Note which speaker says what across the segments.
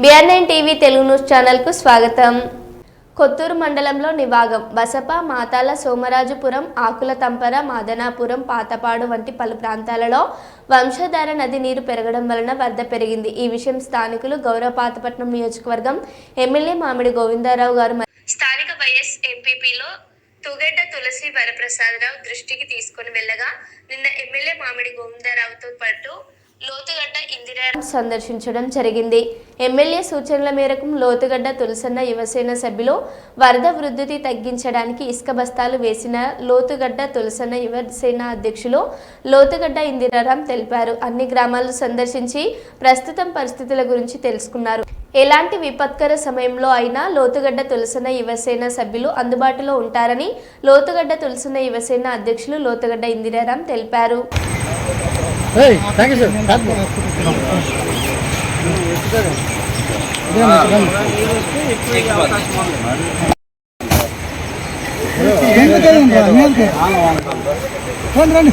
Speaker 1: BR nine TV Telugu news ఛానల్కు స్వాగతం. కొత్తూరు మండలంలో నివాగం. బసప మాతాల సోమరాజుపురం ఆకుల తంపర మాదనాపురం పాతపాడు వంటి పలు ప్రాంతాలలో వంశధార నది నీరు పెరగడం వలన వరద పెరిగింది. ఈ విషయం స్థానికులు గౌరవ పాతపట్నం నియోజకవర్గం ఎమ్మెల్యే మామిడి గోవిందారావు గారు స్థానిక వైఎస్ ఎంపీపీలో తుగడ్డ తులసి వరప్రసాదరావు దృష్టికి తీసుకుని వెళ్ళగా నిన్న ఎమ్మెల్యే మామిడి గోవిందరావుతో పాటు లోతుగడ్డ ఇందిరా సందర్శించడం జరిగింది. ఎమ్మెల్యే సూచనల మేరకు లోతుగడ్డ తులసన్న యువసేన సభ్యులు వరద వృద్ధిని తగ్గించడానికి ఇసుక బస్తాలు వేసిన లోతుగడ్డ తులసన్న యువసేన అధ్యక్షులు లోతుగడ్డ ఇందిరారాం తెలిపారు. అన్ని గ్రామాలు సందర్శించి ప్రస్తుతం పరిస్థితుల గురించి తెలుసుకున్నారు. ఎలాంటి విపత్కర సమయంలో అయినా లోతుగడ్డ తులసన యువసేన సభ్యులు అందుబాటులో ఉంటారని లోతుగడ్డ తులసన యువసేన అధ్యక్షులు లోతుగడ్డ ఇందిరారాం తెలిపారు.
Speaker 2: Hey, thank you, sir. Thank you. రండి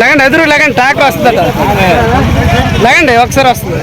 Speaker 3: లేకండి ఎదురు లేకండి ట్రాక్ వస్తుందట. లేకండి ఒకసారి వస్తుంది.